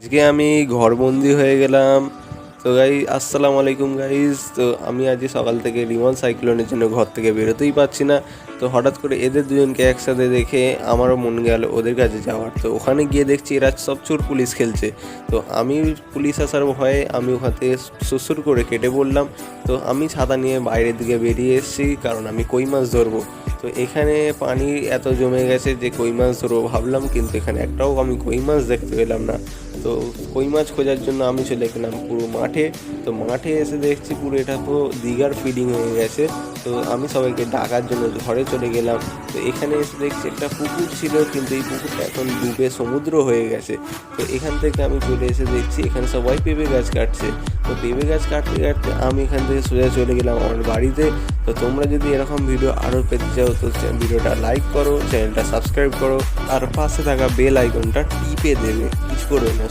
আজকে আমি ঘরবন্দি হয়ে গেলাম। তো গাই আসসালামু আলাইকুম গাইজ তো আমি আজকে সকাল থেকে রিমন সাইক্লোনের জন্য ঘর থেকে বেরোতেই পারছি না। তো হঠাৎ করে এদের দুজনকে একসাথে দেখে আমারও মন গেল ওদের কাছে যাওয়ার। তো ওখানে গিয়ে দেখছি এরা সব চোর পুলিশ খেলছে। তো আমি পুলিশ আসার ভয়ে আমি ওখান শ্বশুর করে কেটে পড়লাম তো আমি ছাতা নিয়ে বাইরের দিকে বেরিয়ে এসেছি, কারণ আমি কই মাছ ধরবো? তো এখানে পানি এত জমে গেছে যে কই মাছ ধরবো ভাবলাম, কিন্তু এখানে একটাও আমি কই মাছ দেখতে পেলাম না। তো কই মাছ খোঁজার জন্য আমি চলে গেলাম পুরো মাঠে। তো মাঠে এসে দেখছি পুরো এটা পুরো দিঘার ফিডিং হয়ে গেছে। তো আমি সবাইকে ডাকার জন্য ঘরে চলে গেলাম। তো এখানে এসে দেখছি একটা পুকুর ছিল, কিন্তু এই পুকুরটা এখন ডুবে সমুদ্র হয়ে গেছে। তো এখান থেকে আমি চলে এসে দেখছি এখানে সবাই পেঁপে গাছ কাটছে। তো পেঁপে গাছ কাটতে কাটতে আমি এখান থেকে সোজা চলে গেলাম আমার বাড়িতে। তো তোমরা যদি এরকম ভিডিও আরও পেতে চাও, তো ভিডিওটা লাইক করো, চ্যানেলটা সাবস্ক্রাইব করো, আর পাশে থাকা বেল আইকনটা টিপে দেবে। কিছু করবে না।